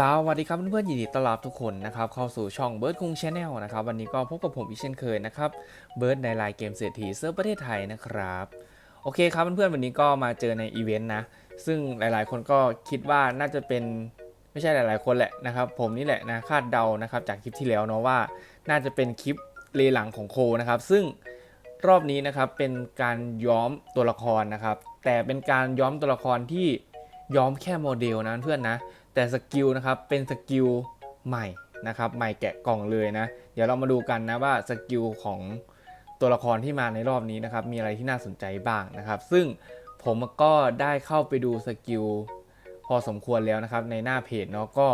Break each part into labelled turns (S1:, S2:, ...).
S1: สวัสดีครับเพื่อนๆยินดีต้อนรับทุกคนนะครับเข้าสู่ช่องเบิร์ดคุงชาแนลนะครับวันนี้ก็พบกับผมอีกเช่นเคยนะครับเบิร์ดในไลน์เกมเศรษฐีเซิร์ฟประเทศไทยนะครับโอเคครับเพื่อนๆวันนี้ก็มาเจอในอีเวนต์นะซึ่งหลายๆ คนก็คิดว่าน่าจะเป็นไม่ใช่หลาย ๆ คนแหละนะครับผมนี่แหละนะคาดเดานะครับจากคลิปที่แล้วเนาะว่า น่าจะเป็นคลิปเลหลังของโคนะครับซึ่งรอบนี้นะครับเป็นการย้อมตัวละครนะครับแต่เป็นการย้อมตัวละครที่ย้อมแค่โมเดลนะเพื่อนนะ แต่สกิลนะครับเป็นสกิลใหม่นะครับใหม่แกะกล่องเลยนะ เดี๋ยวเรามาดูกันนะว่าสกิลของตัวละครที่มาในรอบนี้นะครับมีอะไรที่น่าสนใจบ้างนะครับ ซึ่งผมก็ได้เข้าไปดูสกิลพอสมควรแล้วนะครับในหน้าเพจเนาะก็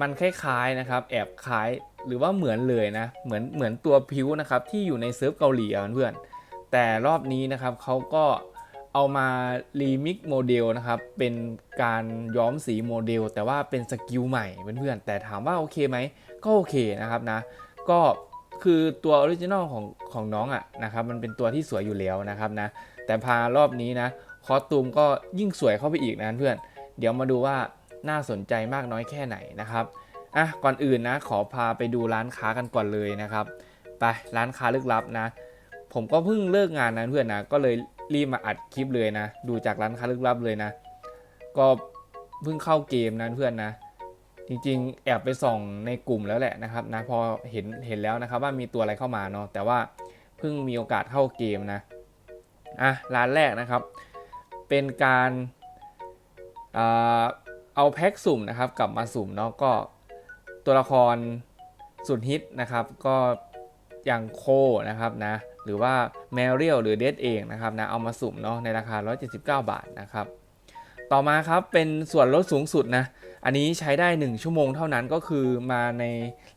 S1: มันคล้ายๆนะครับ แอบคล้ายหรือว่าเหมือนเลยนะเหมือนเหมือนตัวพิวนะครับที่อยู่ในเซิร์ฟเกาหลีเพื่อนแต่รอบนี้นะครับเขาก็ เอามารีมิกโมเดลนะครับ เป็นการย้อมสีโมเดล แต่ว่าเป็นสกิลใหม่เพื่อนๆ แต่ถามว่าโอเคไหม ก็โอเคนะครับนะ ก็คือตัวออริจินอลของของน้องอะนะครับ มันเป็นตัวที่สวยอยู่แล้วนะครับนะ แต่พารอบนี้นะ คอสตูมก็ยิ่งสวยเข้าไปอีกนะเพื่อน เดี๋ยวมาดูว่าน่าสนใจมากน้อยแค่ไหนนะครับ อะ ก่อนอื่นนะ ขอพาไปดูร้านค้ากันก่อนเลยนะครับ ไปร้านค้าลึกลับนะ ผมก็เพิ่งเลิกงานนะเพื่อนนะ ก็เลย รีบมาอัดคลิปเลยนะ ดูจากร้านค้าลึกลับเลยนะ ก็เพิ่งเข้าเกมนะเพื่อนนะ จริงๆ แอบไปส่องในกลุ่มแล้วแหละนะครับนะพอเห็นเห็นแล้วนะครับว่ามีตัวอะไรเข้ามาเนาะแต่ว่าเพิ่งมีโอกาสเข้าเกมนะอะร้านแรกนะครับ เป็นการเอาแพ็กสุ่มนะครับกลับมาสุ่มเนาะก็ตัวละครสุดฮิตนะครับ ก็อย่างโคนะครับนะ หรือว่าแมเรียลหรือเดดเองนะครับนะเอามาสุ่มเนาะในราคา 179 บาทนะครับต่อมาครับเป็นส่วนลดสูงสุดนะอันนี้ใช้ได้ 1 ชั่วโมงเท่านั้นก็คือมาใน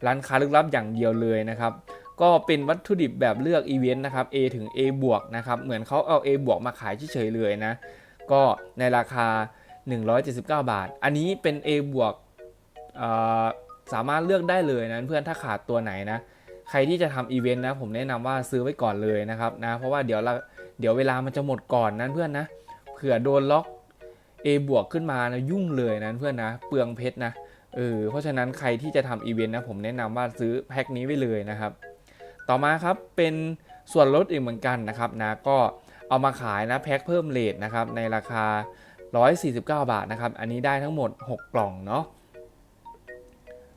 S1: ร้านค้าลึกลับอย่างเดียวเลยนะครับก็เป็นวัตถุดิบแบบเลือกอีเวนต์นะครับ A ถึง A บวกนะครับเหมือนเขาเอา A บวกมาขายเฉยๆเลยนะก็ในราคา 179 บาท อันนี้เป็น A บวกสามารถเลือกได้เลยนะเพื่อนถ้าขาดตัวไหนนะ ใครที่จะทำอีเวนต์นะผมแนะนำว่าซื้อไว้ก่อนเลยนะครับนะเพราะว่าเดี๋ยวเราเดี๋ยวเวลามันจะหมดก่อนนะเพื่อนนะเผื่อโดนล็อก A บวกขึ้นมานะยุ่งเลยนะเพื่อนนะ เปลืองเพชรนะเออเพราะฉะนั้นใครที่จะทำอีเวนต์นะผมแนะนำว่าซื้อแพ็คนี้ไว้เลยนะครับ ต่อมาครับเป็นส่วนลดอีกเหมือนกันนะครับนะก็เอามาขายนะแพ็คเพิ่มเลทนะครับในราคา 149 บาทนะครับ อันนี้ได้ทั้งหมด 6 กล่องเนาะ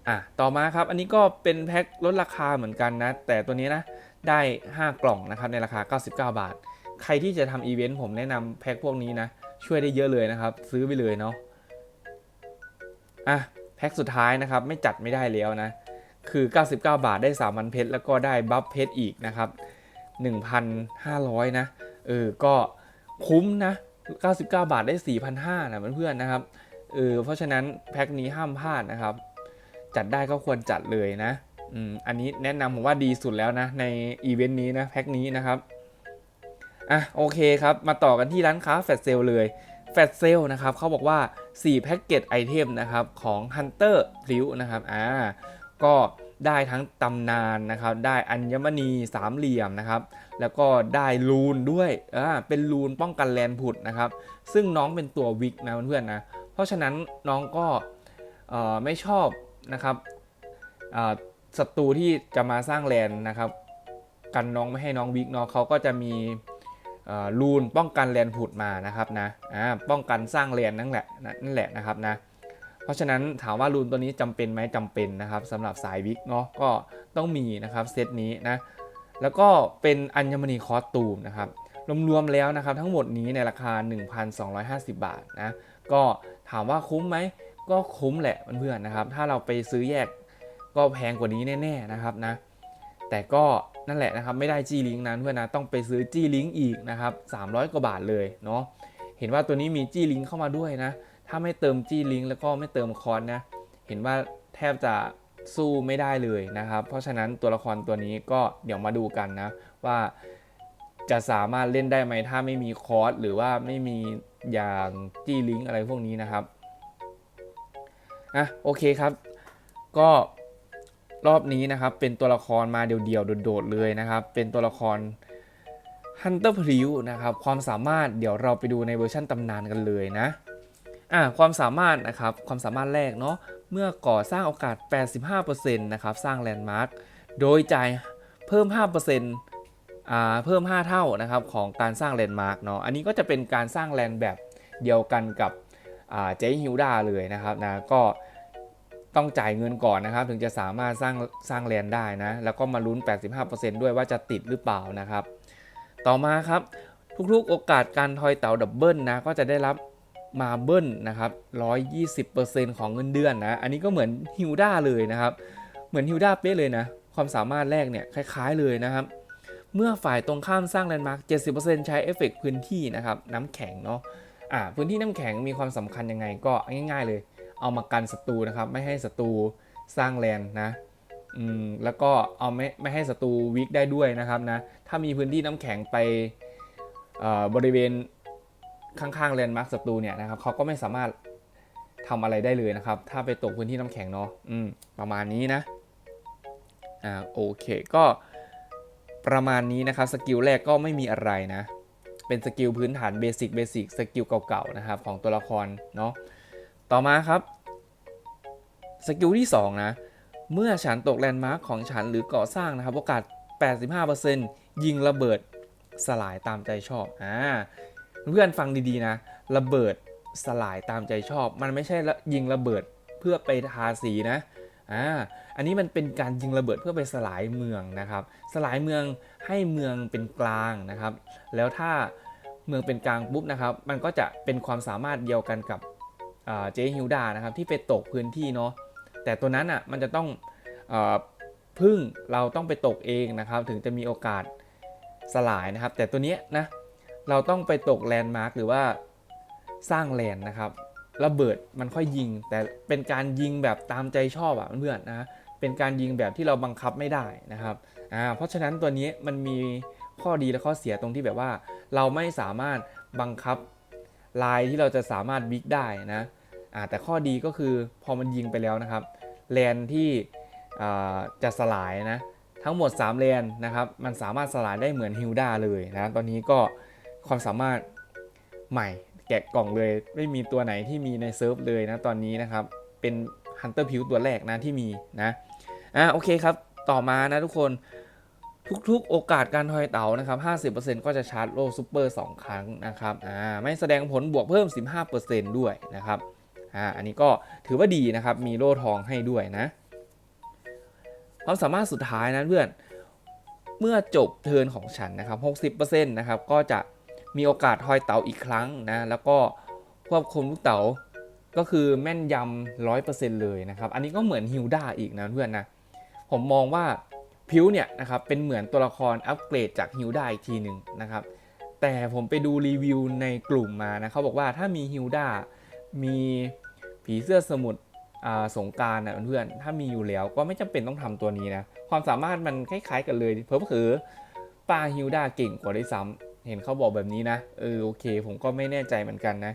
S1: อะต่อมาครับ อันนี้ก็เป็นแพ็คลดราคาเหมือนกันนะ แต่ตัวนี้นะ ได้ 5 กล่องนะครับในราคา 99 บาท ใครที่จะทำอีเวนต์ผมแนะนำแพ็คพวกนี้นะ ช่วยได้เยอะเลยนะครับ ซื้อไปเลยเนาะอะแพ็คสุดท้ายนะครับ ไม่จัดไม่ได้แล้วนะ คือ 99 บาทได้ 3,000 เพชรแล้วก็ได้บัฟเพชรอีกนะครับ 1,500 นะ เออ ก็คุ้มนะ 99 บาทได้ 4,500นะเพื่อนๆนะครับ เออ เพราะฉะนั้นแพ็คนี้ห้ามพลาดนะครับ จัดได้ก็ควรจัดเลยนะอืมอันนี้แนะนำผมว่าดีสุดแล้วนะในอีเวนต์นี้นะแพ็คนี้นะครับอะโอเคครับมาต่อกันที่ร้านค้าแฟตเซลเลยแฟตเซลนะครับเขาบอกว่า 4 แพ็กเกจไอเทมนะครับของ Hunter ริ้วนะครับอ่าก็ได้ทั้งตำนานนะครับ ได้อัญมณีสามเหลี่ยมนะครับ แล้วก็ได้ลูนด้วยอ่าเป็นลูนป้องกันแลนผุดนะครับ ซึ่งน้องเป็นตัววิกนะเพื่อนๆนะ เพราะฉะนั้นน้องก็เออไม่ชอบ นะครับศัตรูที่จะมาสร้างแลนนะครับ กันน้องไม่ให้น้องวิกเนาะเขาก็จะมีเอ่อรูนป้องกันแลนผุดมานะครับนะป้องกันสร้างแลนนั่นแหละนั่นแหละนะครับนะเพราะฉะนั้นถามว่ารูนตัวนี้จำเป็นไหมจำเป็นนะครับสำหรับสายวิกเนาะก็ต้องมีนะครับเซตนี้นะแล้วก็เป็นอัญมณีคอสตูมนะครับรวมๆแล้วนะครับทั้งหมดนี้ในราคา 1,250 บาทนะก็ถามว่าคุ้มไหม ก็คุ้มแหละเพื่อนๆนะครับ ถ้าเราไปซื้อแยกก็แพงกว่านี้แน่ๆนะครับนะ แต่ก็นั่นแหละนะครับ ไม่ได้จี้ลิงก์นั้นเพื่อนนะต้องไปซื้อจี้ลิงก์อีกนะครับ300 กว่าบาทเลยเนาะเห็นว่าตัวนี้มีจี้ลิงก์เข้ามาด้วยนะ ถ้าไม่เติมจี้ลิงก์แล้วก็ไม่เติมคอนนะ เห็นว่าแทบจะสู้ไม่ได้เลยนะครับ เพราะฉะนั้นตัวละครตัวนี้ก็เดี๋ยวมาดูกันนะ ว่าจะสามารถเล่นได้ไหมถ้าไม่มีคอร์สหรือว่าไม่มีอย่างจี้ลิงก์อะไรพวกนี้นะครับ อะโอเคครับ ก็รอบนี้นะครับ เป็นตัวละครมาเดี่ยวๆโดดๆเลยนะครับ เป็นตัวละคร Hunter p r i w นะครับ ความสามารถเดี๋ยวเราไปดูในเวอร์ชันตำนานกันเลยนะอ่าความสามารถนะครับ ความสามารถแรกเนาะเมื่อก่อสร้างโอกาส 85%นะครับ สร้างแลนด์มาร์คโดยจ่ายเพิ่ม 5%อ่าเพิ่ม 5 เท่านะครับของการสร้างแลนด์มาร์คเนาะอันนี้ก็จะเป็นการสร้างแลนด์แบบเดียวกันกับ เจ๊ฮิวดาเลยนะครับนะก็ต้องจ่ายเงินก่อนนะครับ ถึงจะสามารถสร้างสร้างแลนได้นะ แล้วก็มาลุ้น 85%ด้วยว่าจะติดหรือเปล่านะครับ ต่อมาครับทุกๆ โอกาสการทอยเต๋าดับเบิลนะก็จะได้รับมาเบิลนะครับ 120%ของเงินเดือนนะ อันนี้ก็เหมือนฮิวด้าเลยนะครับ เหมือนฮิวด้าเป๊ะเลยนะ ความสามารถแรกเนี่ยคล้ายๆเลยนะครับ เมื่อฝ่ายตรงข้ามสร้างแลนด์มาร์ค70%ใช้เอฟเฟกต์พื้นที่นะครับ น้ำแข็งเนาะ อ่าพื้นที่น้ำแข็งมีความสำคัญยังไงก็ง่าย ๆเลย เอามากันศัตรูนะครับ ไม่ให้ศัตรูสร้างแลนนะอืมแล้วก็เอาไม่ไม่ให้ศัตรูวิกได้ด้วยนะครับนะถ้ามีพื้นที่น้ำแข็งไปบริเวณข้างๆแลนด์มาร์คศัตรูเนี่ยนะครับเขาก็ไม่สามารถทำอะไรได้เลยนะครับ ถ้าไปตกพื้นที่น้ำแข็งเนาะอืมประมาณนี้นะอ่าโอเคก็ประมาณนี้นะครับสกิลแรกก็ไม่มีอะไรนะ เป็นสกิลพื้นฐานเบสิกเบสิกสกิลเก่าๆนะครับของตัวละครเนาะต่อมาครับสกิลที่สองนะเมื่อฉันตกแลนด์มาร์คของฉันหรือก่อสร้างนะครับโอกาส 85%ยิงระเบิดสลายตามใจชอบอ่าเพื่อนฟังดีๆนะ ระเบิดสลายตามใจชอบ มันไม่ใช่ละยิงระเบิดเพื่อไปทาสีนะอ่า อันนี้มันเป็นการยิงระเบิดเพื่อไปสลายเมืองนะครับ สลายเมืองให้เมืองเป็นกลางนะครับ แล้วถ้าเมืองเป็นกลางปุ๊บนะครับ มันก็จะเป็นความสามารถเดียวกันกับเจฮิวดานะครับที่ไปตกพื้นที่เนาะ แต่ตัวนั้นอะมันจะต้องอพึ่งเราต้องไปตกเองนะครับ ถึงจะมีโอกาสสลายนะครับ แต่ตัวเนี้ยนะเราต้องไปตกแลนด์มาร์คหรือว่าสร้างแลนด์นะครับระเบิดมันค่อยยิง แต่เป็นการยิงแบบตามใจชอบอะเพื่อนนะ เป็นการยิงแบบที่เราบังคับไม่ได้นะครับอ่าเพราะฉะนั้นตัวนี้มันมีข้อดีและข้อเสียตรงที่แบบว่า เราไม่สามารถบังคับลายที่เราจะสามารถวิกได้นะอ่าแต่ข้อดีก็คือพอมันยิงไปแล้วนะครับแลนที่อ่าจะสลายนะทั้งหมด 3 เลนนะครับ มันสามารถสลายได้เหมือนฮิลดาเลยนะตอนนี้ก็ความสามารถใหม่แกะกล่องเลย ไม่มีตัวไหนที่มีในเซิร์ฟเลยนะตอนนี้นะครับ เป็นฮันเตอร์พิวตัวแรกนะที่มีนะ อะโอเคครับ ต่อมานะทุกคนทุกๆ โอกาสการทอยเต๋านะครับ 50%ก็จะชาร์จโล่ซูเปอร์ 2 ครั้งนะครับอ่าไม่แสดงผลบวกเพิ่ม 15%ด้วยนะครับอ่าอันนี้ก็ถือว่าดีนะครับ มีโล่ทองให้ด้วยนะ ความสามารถสุดท้ายนะเพื่อน เมื่อจบเทิร์นของฉันนะครับ 60%นะครับ ก็จะมีโอกาสทอยเต๋าอีกครั้งนะ แล้วก็ควบคุมลูกเต๋าก็คือแม่นยำ100%เลยนะครับ อันนี้ก็เหมือนฮิลดาอีกนะเพื่อนนะ ผมมองว่าพิวเนี่ยนะครับเป็นเหมือนตัวละครอัปเกรดจากฮิลดาอีกทีหนึ่งนะครับแต่ผมไปดูรีวิวในกลุ่มมานะเขาบอกว่าถ้ามีฮิลดามีผีเสื้อสมุทรอ่าสงการนะเพื่อนถ้ามีอยู่แล้วก็ไม่จำเป็นต้องทำตัวนี้นะความสามารถมันคล้ายๆกันเลยเพิ่มคือป้าฮิวดาเก่งกว่าด้วยซ้ำเห็นเขาบอกแบบนี้นะเออโอเค ผมก็ไม่แน่ใจเหมือนกันนะ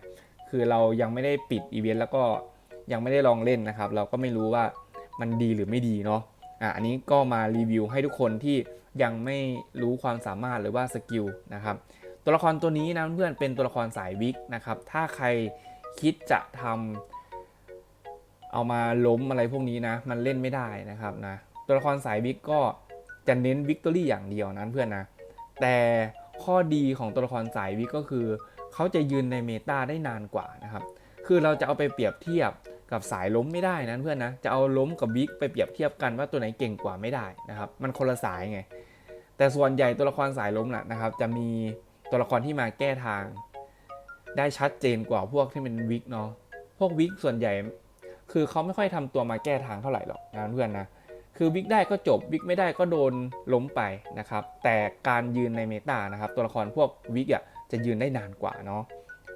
S1: คือเรายังไม่ได้ปิดอีเวนต์แล้วก็ยังไม่ได้ลองเล่นนะครับ เราก็ไม่รู้ว่ามันดีหรือไม่ดีเนาะ อะอันนี้ก็มารีวิวให้ทุกคนที่ยังไม่รู้ความสามารถหรือว่าสกิลนะครับตัวละครตัวนี้นะเพื่อนเป็นตัวละครสายวิกนะครับถ้าใครคิดจะทำเอามาล้มอะไรพวกนี้นะ มันเล่นไม่ได้นะครับนะตัวละครสายวิกก็จะเน้นวิกตอรี่อย่างเดียวนะเพื่อนนะ แต่ข้อดีของตัวละครสายวิกก็คือ เขาจะยืนในเมตาได้นานกว่านะครับ คือเราจะเอาไปเปรียบเทียบ กับสายล้มไม่ได้นะเพื่อนนะจะเอาล้มกับวิกไปเปรียบเทียบกันว่าตัวไหนเก่งกว่าไม่ได้นะครับมันคนละสายไง แต่ส่วนใหญ่ตัวละครสายล้มนะนะครับจะมีตัวละครที่มาแก้ทาง ได้ชัดเจนกว่าพวกที่เป็นวิกเนาะพวกวิกส่วนใหญ่คือเขาไม่ค่อยทำตัวมาแก้ทางเท่าไหร่หรอกนะเพื่อนนะคือวิกได้ก็จบวิกไม่ได้ก็โดนล้มไปนะครับแต่การยืนในเมตานะครับตัวละครพวกวิกอะจะยืนได้นานกว่าเนาะ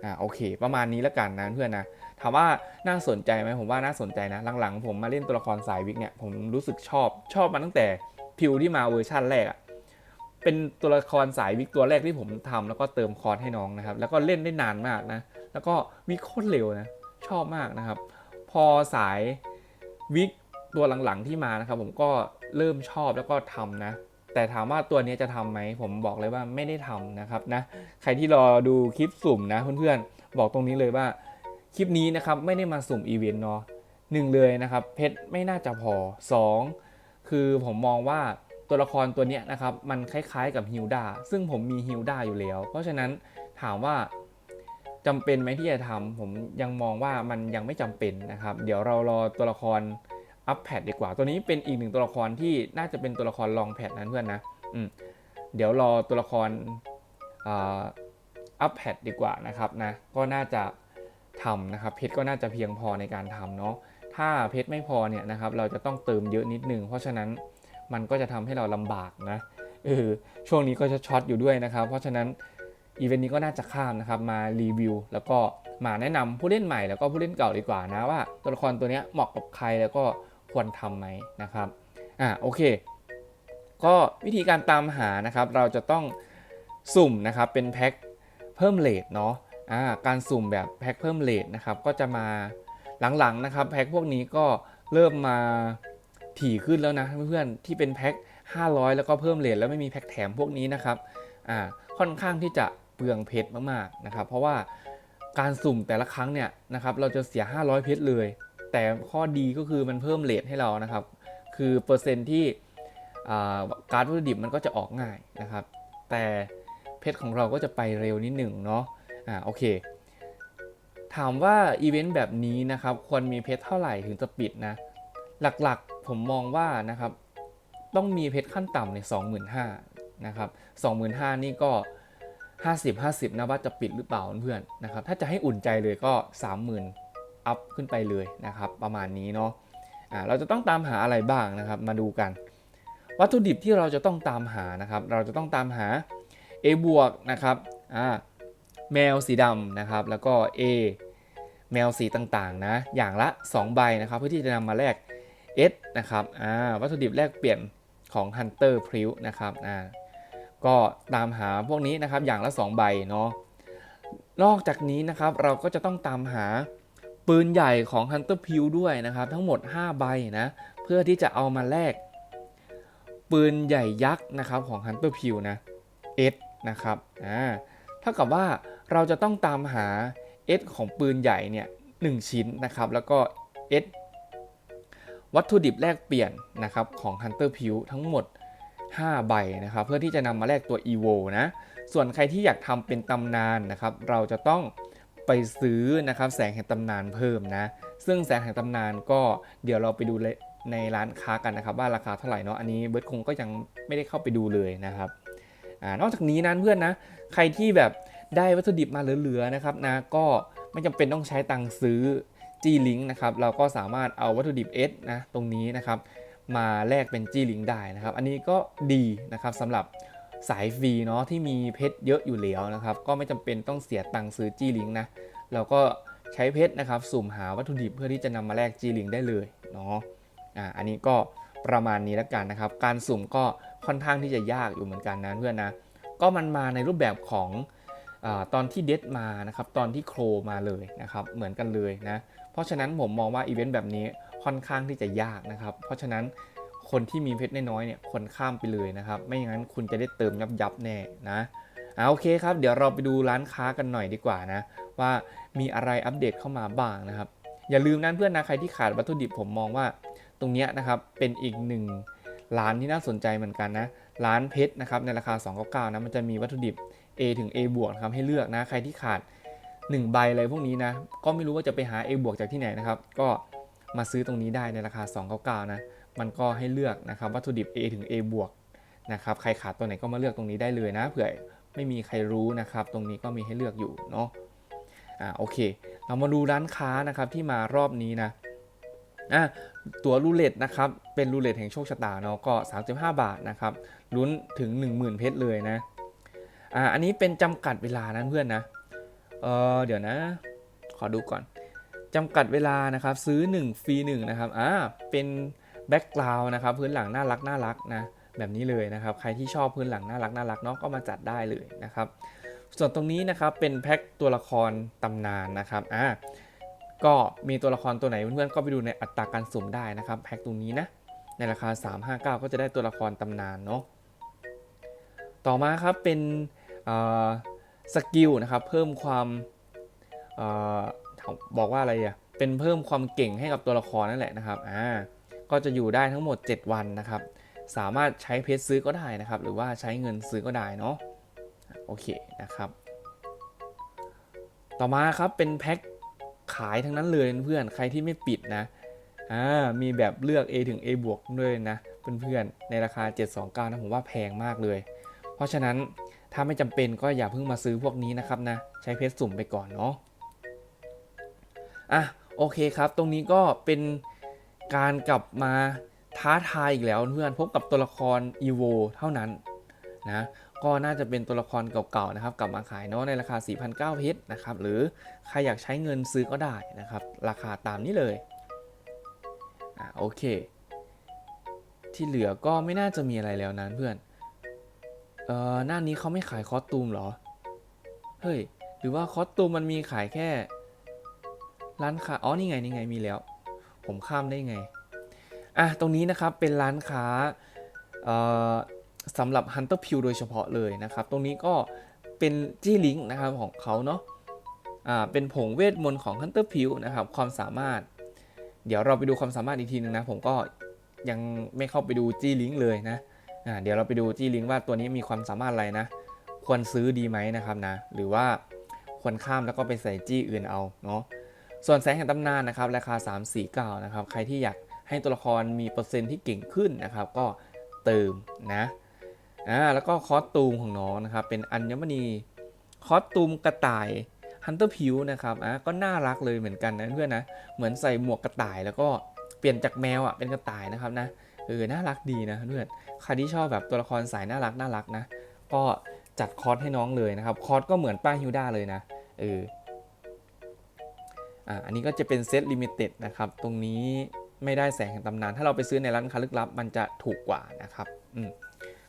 S1: อ่าโอเค ประมาณนี้แล้วกันนะเพื่อนนะ ถามว่าน่าสนใจไหมผมว่าน่าสนใจนะ หลังๆ ผมมาเล่นตัวละครสายวิกเนี่ยผมรู้สึกชอบชอบมาตั้งแต่พิวที่มาเวอร์ชั่นแรกอะเป็นตัวละครสายวิกตัวแรกที่ผมทำแล้วก็เติมคอร์สให้น้องนะครับ แล้วก็เล่นได้นานมากนะ แล้วก็วิกโคตรเร็วนะชอบมากนะครับ พอสายวิกตัวหลังๆที่มานะครับ ผมก็เริ่มชอบแล้วก็ทำนะ แต่ถามว่าตัวนี้จะทำไหมผมบอกเลยว่าไม่ได้ทำนะครับนะใครที่รอดูคลิปสุ่มนะเพื่อนๆบอกตรงนี้เลยว่า คลิปนี้นะครับไม่ได้มาสุ่มอีเวนต์เนาะหนึ่งเลยนะครับเพชรไม่น่าจะพอสองคือผมมองว่าตัวละครตัวนี้นะครับมันคล้ายๆกับฮิลดาซึ่งผมมีฮิลดาอยู่แล้ว เพราะฉะนั้นถามว่าจำเป็นไหมที่จะทำผมยังมองว่ามันยังไม่จำเป็นนะครับ เดี๋ยวเรารอตัวละครอัปแพดดีกว่า ตัวนี้เป็นอีกหนึ่งตัวละครที่น่าจะเป็นตัวละครลองแพดนั้นเพื่อนนะอืมเดี๋ยวรอตัวละครอัปแพดดีกว่านะครับนะก็น่าจะ ทำนะครับเพชรก็น่าจะเพียงพอในการทำเนาะถ้าเพชรไม่พอเนี่ยนะครับเราจะต้องเติมเยอะนิดนึง เพราะฉะนั้นมันก็จะทำให้เราลำบากนะเออช่วงนี้ก็จะช็อตอยู่ด้วยนะครับ เพราะฉะนั้นอีเวนต์นี้ก็น่าจะข้ามนะครับมารีวิว แล้วก็มาแนะนำผู้เล่นใหม่แล้วก็ผู้เล่นเก่าดีกว่านะว่าตัวละครตัวนี้เหมาะกับใครแล้วก็ควรทำไหมนะครับอ่าโอเค ก็วิธีการตามหานะครับ เราจะต้องสุ่มนะครับเป็นแพ็คเพิ่มเลทเนาะ การสุ่มแบบแพ็คเพิ่มเลทนะครับก็จะมาหลังๆนะครับแพ็คพวกนี้ก็เริ่มมาถี่ขึ้นแล้วนะเพื่อนๆที่เป็นแพ็ค500 แล้วก็เพิ่มเลทแล้วไม่มีแพ็คแถมพวกนี้นะครับอ่าค่อนข้างที่จะเปลืองเพชรมากๆนะครับเพราะว่าการสุ่มแต่ละครั้งเนี่ยนะครับเราจะเสีย 500 เพชรเลย แต่ข้อดีก็คือมันเพิ่มเลทให้เรานะครับคือเปอร์เซ็นต์ที่การ์ดวัตถุดิบมันก็จะออกง่ายนะครับแต่เพชรของเราก็จะไปเร็วนิดหนึ่งเนาะ อ่าโอเค ถามว่าอีเวนต์แบบนี้นะครับควรมีเพชรเท่าไหร่ถึงจะปิดนะ หลักๆผมมองว่านะครับ ต้องมีเพชรขั้นต่ำในสองหมื่นห้านะครับสองหมื่นห้านี่ก็ 50 50 นะว่าจะปิดหรือเปล่าเพื่อนนะครับ ถ้าจะให้อุ่นใจเลยก็ 30,000 อัพขึ้นไปเลยนะครับ ประมาณนี้เนาะอ่าเราจะต้องตามหาอะไรบ้างนะครับ มาดูกัน วัตถุดิบที่เราจะต้องตามหานะครับ เราจะต้องตามหา A บวกนะครับอ่า แมวสีดำนะครับแล้วก็ A แมวสีต่างๆนะอย่างละ 2 ใบนะครับ เพื่อที่จะนำมาแลก S นะครับวัตถุดิบแลกเปลี่ยนของ Hunter p r i นะครับก็ตามหาพวกนี้นะครับอย่างละ 2 ใบเนาะนอกจากนี้นะครับเราก็จะต้องตามหาปืนใหญ่ของ Hunter p i l ด้วยนะครับ ทั้งหมด 5 ใบนะเพื่อที่จะเอามาแลกปืนใหญ่ยักษ์นะครับของ Hunter p i l นะ S นะครับอ่าเท่ากับว่า เราจะต้องตามหา S ของปืนใหญ่เนี่ยหชิ้นนะครับ แล้วก็ S วัตถุดิบแลกเปลี่ยนนะครับของ Hunter p i l ทั้งหมด 5 ใบนะครับ เพื่อที่จะนำมาแลกตัว EVO นะ ส่วนใครที่อยากทำเป็นตำนานนะครับ เราจะต้องไปซื้อนะครับแสงแห่งตำนานเพิ่มนะ ซึ่งแสงแห่งตำนานก็เดี๋ยวเราไปดูในร้านค้ากันนะครับ ว่าราคาเท่าไหร่เนาะอันนี้เบิร์ดคงก็ยังไม่ได้เข้าไปดูเลยนะครับอนอกจากนี้นั้นเพื่อนนะ ใครที่แบบ ได้วัตถุดิบมาเหลือๆนะครับนะก็ไม่จำเป็นต้องใช้ตังค์ซื้อ G Link นะครับเราก็สามารถเอาวัตถุดิบ S นะตรงนี้นะครับมาแลกเป็น G Link ได้นะครับ อันนี้ก็ดีนะครับสำหรับสายฟรีเนาะที่มีเพชรเยอะอยู่แล้วนะครับก็ไม่จำเป็นต้องเสียตังค์ซื้อ G Link นะเราก็ใช้เพชรนะครับสุ่มหาวัตถุดิบเพื่อที่จะนำมาแลก G Link ได้เลยเนาะอ่าอันนี้ก็ประมาณนี้แล้วกันนะครับ การสุ่มก็ค่อนข้างที่จะยากอยู่เหมือนกันนะเพื่อนนะก็มันมาในรูปแบบของ ตอนที่เดดมานะครับตอนที่โครมาเลยนะครับเหมือนกันเลยนะเพราะฉะนั้นผมมองว่าอีเวนต์แบบนี้ค่อนข้างที่จะยากนะครับเพราะฉะนั้นคนที่มีเพชรน้อยๆเนี่ยควรข้ามไปเลยนะครับ ไม่อย่างนั้นคุณจะได้เติมยับยับแน่นะอ่าโอเคครับ เดี๋ยวเราไปดูร้านค้ากันหน่อยดีกว่านะ ว่ามีอะไรอัปเดตเข้ามาบ้างนะครับ อย่าลืมนั้นเพื่อนนะใครที่ขาดวัตถุดิบผมมองว่า ตรงนี้นะครับเป็นอีกหนึ่งร้านที่น่าสนใจเหมือนกันนะ ร้านเพชรนะครับในราคา 299นะมันจะมีวัตถุดิบ A ถึง A บวกนะครับให้เลือกนะ ใครที่ขาด 1 ใบอะไรพวกนี้นะ ก็ไม่รู้ว่าจะไปหา A บวกจากที่ไหนนะครับ ก็มาซื้อตรงนี้ได้ในราคา 299 นะ มันก็ให้เลือกนะครับวัตถุดิบ A ถึง A บวกนะครับ ใครขาดตัวไหนก็มาเลือกตรงนี้ได้เลยนะ เผื่อไม่มีใครรู้นะครับ ตรงนี้ก็มีให้เลือกอยู่เนาะ อ่าโอเค เรามาดูร้านค้านะครับที่มารอบนี้นะ อะตัวรูเล็ตนะครับ เป็นรูเล็ตแห่งโชคชะตาเนาะ ก็ 35 บาทนะครับ ลุ้นถึง 10,000 เพชรเลยนะ อ่าอันนี้เป็นจำกัดเวลานะเพื่อนนะเออเดี๋ยวนะ ขอดูก่อนจำกัดเวลานะครับซื้อ 1ฟรี1นะครับอ่าเป็นแบ็กกราวน์นะครับพื้นหลังน่ารักน่ารักนะแบบนี้เลยนะครับใครที่ชอบพื้นหลังน่ารักน่ารักเนาะก็มาจัดได้เลยนะครับ ส่วนตรงนี้นะครับเป็นแพ็คตัวละครตำนานนะครับอ่าก็มีตัวละครตัวไหนเพื่อนๆก็ไปดูในอัตราการสุ่มได้นะครับแพ็คตรงนี้นะในราคา 359 ก็จะได้ตัวละครตำนานเนาะต่อมาครับเป็น สกิลนะครับเพิ่มความบอกว่าอะไรอะเป็นเพิ่มความเก่งให้กับตัวละครนั่นแหละนะครับอ่าก็จะอยู่ได้ทั้งหมด 7 วันนะครับ สามารถใช้เพชรซื้อก็ได้นะครับ หรือว่าใช้เงินซื้อก็ได้เนาะโอเคนะครับ ต่อมาครับเป็นแพ็คขายทั้งนั้นเลยเพื่อนใครที่ไม่ปิดนะอ่ามีแบบเลือก A ถึง A บวกด้วยนะเพื่อนๆในราคา 729นะผมว่าแพงมากเลย เพราะฉะนั้น ถ้าไม่จำเป็นก็อย่าเพิ่งมาซื้อพวกนี้นะครับนะ ใช้เพชรสุ่มไปก่อนเนาะอะโอเคครับ ตรงนี้ก็เป็นการกลับมาท้าทายอีกแล้วเพื่อนพบกับตัวละคร EVO เท่านั้นนะก็น่าจะเป็นตัวละครเก่าๆนะครับกลับมาขายเนาะในราคา 4,900เพชรนะครับหรือใครอยากใช้เงินซื้อก็ได้นะครับ ราคาตามนี้เลยอะโอเค ที่เหลือก็ไม่น่าจะมีอะไรแล้วนะเพื่อน เอ่อหน้านี้เขาไม่ขายคอสตูมเหรอ เฮ้ย หรือว่าคอสตูมมันมีขายแค่ ร้านค้า อ๋อ นี่ไง นี่ไง มีแล้ว ผมข้ามได้ไง อะ ตรงนี้นะครับ เป็นร้านค้า เอ่อสำหรับ Hunter p i l โดยเฉพาะเลยนะครับ ตรงนี้ก็เป็นจี้ลิงก์นะครับของเขาเนาะ อ่า เป็นผงเวทมนต์ของ Hunter p i l นะครับ ความสามารถ เดี๋ยวเราไปดูความสามารถอีกทีนึงนะ ผมก็ยังไม่เข้าไปดูจี้ลิงก์เลยนะ อ่าเดี๋ยวเราไปดูจี้ลิงว่าตัวนี้มีความสามารถอะไรนะ ควรซื้อดีไหมนะครับนะ หรือว่าควรข้ามแล้วก็ไปใส่จี้อื่นเอาเนาะ ส่วนแสงแห่งตำนานนะครับราคา 349นะครับ ใครที่อยากให้ตัวละครมีเปอร์เซ็นต์ที่เก่งขึ้นนะครับ ก็เติมนะอ่าแล้วก็คอสตูมของน้องนะครับ เป็นอัญมณีคอสตูมกระต่ายฮันเตอร์พิวนะครับอะก็น่ารักเลยเหมือนกันนะเพื่อนนะเหมือนใส่หมวกกระต่ายแล้วก็เปลี่ยนจากแมวอะเป็นกระต่ายนะครับนะเออน่ารักดีนะเพื่อน ใครที่ชอบแบบตัวละครสายน่ารักน่ารักนะ ก็จัดคอร์สให้น้องเลยนะครับ คอร์สก็เหมือนป้าฮิวด้าเลยนะ เออ อ่า อันนี้ก็จะเป็นเซตลิมิเต็ดนะครับ ตรงนี้ไม่ได้แสงแห่งตำนาน ถ้าเราไปซื้อในร้านค้าลึกลับ มันจะถูกกว่านะครับ อืม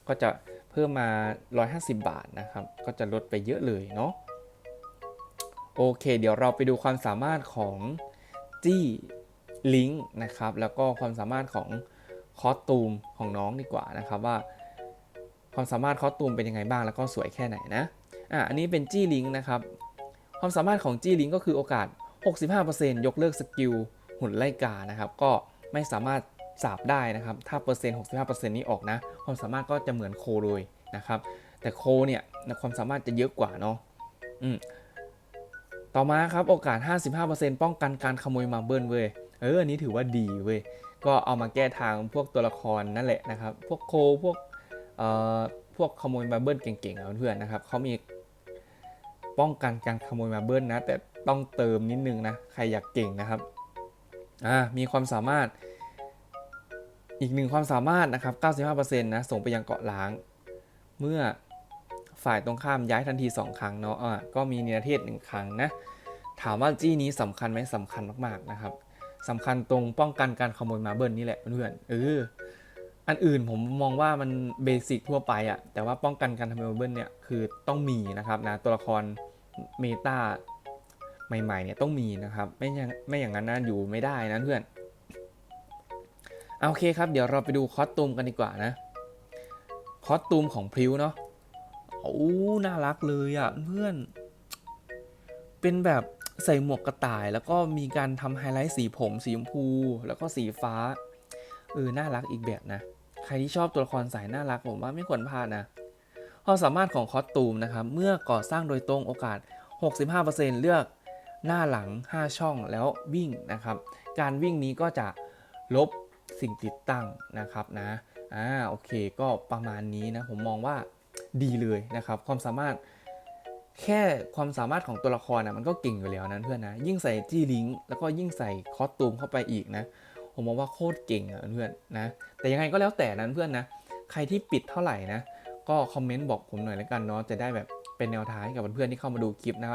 S1: ก็จะเพิ่มมา 150 บาทนะครับ ก็จะลดไปเยอะเลยเนาะ โอเค เดี๋ยวเราไปดูความสามารถของจี้ลิงก์นะครับ แล้วก็ความสามารถของ คอสตูมของน้องดีกว่านะครับว่า ความสามารถคอสตูมเป็นยังไงบ้างแล้วก็สวยแค่ไหนนะอะอันนี้เป็นจี้ลิงนะครับความสามารถของจี้ลิงก็คือโอกาส 65%ยกเลิกสกิลหุ่นไล่กานะครับก็ไม่สามารถสาบได้นะครับถ้าเปอร์เซ็นต์65%นี้ออกนะ ความสามารถก็จะเหมือนโคเลยนะครับแต่โคเนี่ยความสามารถจะเยอะกว่าเนาะอืมต่อมาครับโอกาส 55%ป้องกันการขโมยมาเบิลเว้ยเอออันนี้ถือว่าดีเว้ย ก็เอามาแก้ทางพวกตัวละครนั่นแหละนะครับ พวกโคพวกเอ่อพวกขโมยมาเบิลเก่งๆเพื่อนๆนะครับเขามีป้องกันการขโมยมาเบิลนะ แต่ต้องเติมนิดนึงนะ ใครอยากเก่งนะครับอ่ามีความสามารถอีกหนึ่งความสามารถนะครับ 95%นะ ส่งไปยังเกาะล้าง เมื่อฝ่ายตรงข้ามย้ายทันที 2 ครั้งเนาะ อ่า ก็มีเนรเทศ 1 ครั้งนะ ถามว่าจี้นี้สำคัญไหมสำคัญมาก ๆ นะครับ สำคัญตรงป้องกันการขโมยมาเบิลนี่แหละเพื่อนๆเอออันอื่นผมมองว่ามันเบสิกทั่วไปอะแต่ว่าป้องกันการขโมยมาเบิลเนี่ยคือต้องมีนะครับนะตัวละครเมตาใหม่ๆเนี่ยต้องมีนะครับ ไม่อย่างไม่อย่างนั้นนะอยู่ไม่ได้นะเพื่อนเอาโอเคครับ เดี๋ยวเราไปดูคอสตูมกันดีกว่านะ คอสตูมของพริ้วเนาะโอ้น่ารักเลยอะเพื่อน เป็นแบบ ใส่หมวกกระต่าย แล้วก็มีการทำไฮไลท์สีผม สีชมพู แล้วก็สีฟ้า เออ น่ารักอีกแบบนะ ใครที่ชอบตัวละครสายน่ารักผมว่าไม่ควรพลาดนะ ความสามารถของคอสตูมนะครับ เมื่อก่อสร้างโดยตรงโอกาส 65%เลือกหน้าหลัง 5 ช่องแล้ววิ่งนะครับ การวิ่งนี้ก็จะลบสิ่งติดตั้งนะครับนะ อ่า โอเค ก็ประมาณนี้นะ ผมมองว่าดีเลยนะครับ ความสามารถ แค่ความสามารถของตัวละครนะมันก็เก่งอยู่แล้วนะเพื่อนนะยิ่งใส่จี้ลิงแล้วก็ยิ่งใส่คอสตูมเข้าไปอีกนะผมมองว่าโคตรเก่งอะเพื่อนนะแต่ยังไงก็แล้วแต่นั้นเพื่อนนะใครที่ปิดเท่าไหร่นะก็คอมเมนต์บอกผมหน่อยแล้วกันเนาะจะได้แบบเป็นแนวทางให้กับเพื่อนๆที่เข้ามาดูคลิปนะ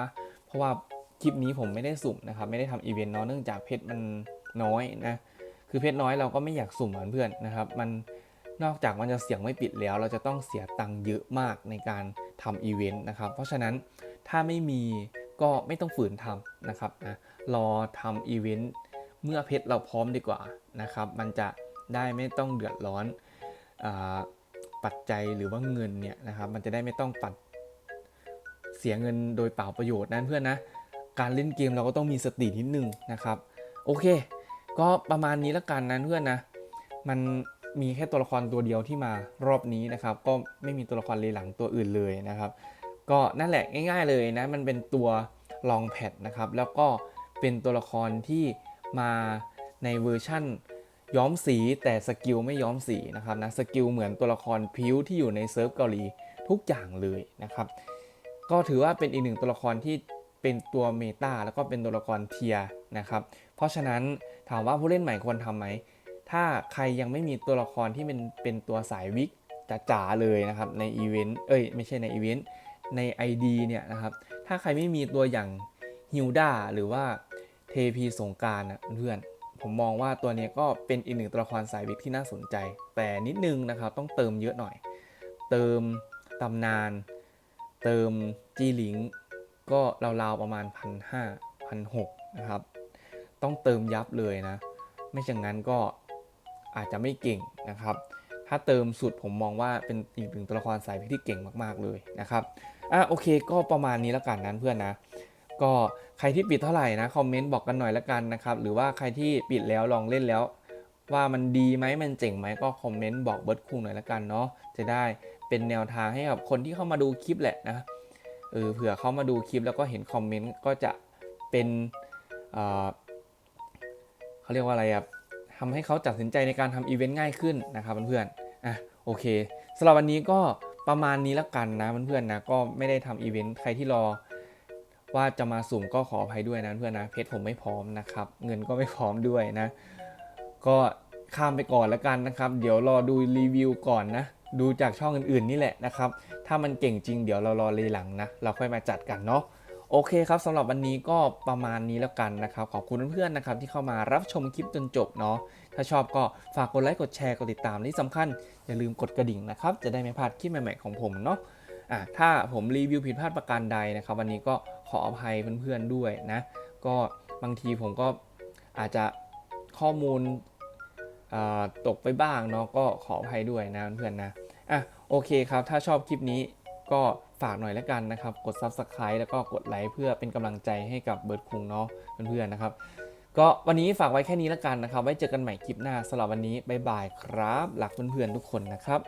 S1: เพราะว่าคลิปนี้ผมไม่ได้สุ่มนะครับไม่ได้ทำอีเวนต์เนาะเนื่องจากเพชรมันน้อยนะคือเพชรน้อยเราก็ไม่อยากสุ่มเหมือนเพื่อนนะครับมันนอกจากมันจะเสียงไม่ปิดแล้ว เราจะต้องเสียตังค์เยอะมากในการ ทำอีเวนต์นะครับ เพราะฉะนั้นถ้าไม่มีก็ไม่ต้องฝืนทำนะครับนะรอทำอีเวนต์เมื่อเพชรเราพร้อมดีกว่านะครับ มันจะได้ไม่ต้องเดือดร้อนอปัจจัยหรือว่าเงินเนี่ยนะครับ มันจะได้ไม่ต้องปัดเสียเงินโดยเปล่าประโยชน์นั่นเพื่อนนะ การเล่นเกมเราก็ต้องมีสตินิดนึงนะครับ โอเค ก็ประมาณนี้ละกันนะเพื่อนนะ มัน มีแค่ตัวละครตัวเดียวที่มารอบนี้นะครับ ก็ไม่มีตัวละครเลหลังตัวอื่นเลยนะครับ ก็นั่นแหละง่าย ๆเลยนะ มันเป็นตัวลองแพดนะครับ แล้วก็เป็นตัวละครที่มาในเวอร์ชั่นย้อมสีแต่สกิลไม่ย้อมสีนะครับนะสกิลเหมือนตัวละครพิวที่อยู่ในเซิร์ฟเกาหลีทุกอย่างเลยนะครับ ก็ถือว่าเป็นอีกหนึ่งตัวละครที่เป็นตัวเมตาแล้วก็เป็นตัวละครเทียนะครับ เพราะฉะนั้นถามว่าผู้เล่นใหม่ควรทำไหม ถ้าใครยังไม่มีตัวละครที่เป็นเป็นตัวสายวิกจ๋าๆเลยนะครับในอีเวนต์เอ้ยไม่ใช่ในอีเวนต์ใน ID เนี่ยนะครับ ถ้าใครไม่มีตัวอย่างฮิวดาหรือว่าเทพีสงการนะเพื่อนผมมองว่าตัวนี้ก็เป็นอีกหนึ่งตัวละครสายวิกที่น่าสนใจ แต่นิดนึงนะครับต้องเติมเยอะหน่อย เติมตำนาน เติมจีหลิง ก็ราวๆประมาณพันห้าพันหกนะครับ ต้องเติมยับเลยนะ ไม่เช่นนั้นก็ อาจจะไม่เก่งนะครับ ถ้าเติมสุดผมมองว่าเป็นอีกหนึ่งตัวละครสายวิกที่เก่งมากๆเลยนะครับอะโอเคก็ประมาณนี้แล้วกันนั้นเพื่อนนะก็ใครที่ปิดเท่าไหร่นะคอมเมนต์บอกกันหน่อยละกันนะครับหรือว่าใครที่ปิดแล้วลองเล่นแล้ว ว่ามันดีไหมมันเจ๋งไหมก็คอมเมนต์บอกเบิร์ดคุงหน่อยละกันเนาะจะได้เป็นแนวทางให้กับคนที่เข้ามาดูคลิปแหละนะเออเผื่อเข้ามาดูคลิปแล้วก็เห็นคอมเมนต์ก็จะเป็นเอ่อเขาเรียกว่าอะไรอะ ทำให้เขาตัดสินใจในการทำอีเวนต์ง่ายขึ้นนะครับเพื่อนๆอะโอเคสำหรับวันนี้ก็ประมาณนี้ละกันนะเพื่อนๆนะก็ไม่ได้ทำอีเวนต์ใครที่รอว่าจะมาสุ่มก็ขออภัยด้วยนะเพื่อนนะเพจผมไม่พร้อมนะครับ เงินก็ไม่พร้อมด้วยนะ ก็ข้ามไปก่อนแล้วกันนะครับ เดี๋ยวรอดูรีวิวก่อนนะ ดูจากช่องอื่นๆนี่แหละนะครับ ถ้ามันเก่งจริงเดี๋ยวเรารอรีหลังนะ เราค่อยมาจัดกันเนาะ โอเคครับสำหรับวันนี้ก็ประมาณนี้แล้วกันนะครับ ขอบคุณเพื่อนๆนะครับที่เข้ามารับชมคลิปจนจบเนาะถ้าชอบก็ฝากกดไลค์กดแชร์กดติดตามที่สำคัญ อย่าลืมกดกระดิ่งนะครับ จะได้ไม่พลาดคลิปใหม่ๆของผมเนาะอะถ้าผมรีวิวผิดพลาดประการใดนะครับ วันนี้ก็ขออภัยเพื่อนๆด้วยนะ ก็บางทีผมก็อาจจะข้อมูลตกไปบ้างเนาะก็ขออภัยด้วยนะเพื่อนๆนะอะโอเคครับ ถ้าชอบคลิปนี้ก็ ฝากหน่อยแล้วกันนะครับ กด Subscribe แล้วก็กดไลค์เพื่อเป็นกำลังใจให้กับเบิร์ดคุงเนาะเพื่อนๆนะครับ ก็วันนี้ฝากไว้แค่นี้แล้วกันนะครับ ไว้เจอกันใหม่คลิปหน้าสำหรับวันนี้บ๊ายบายครับรักเพื่อนๆทุกคนนะครับ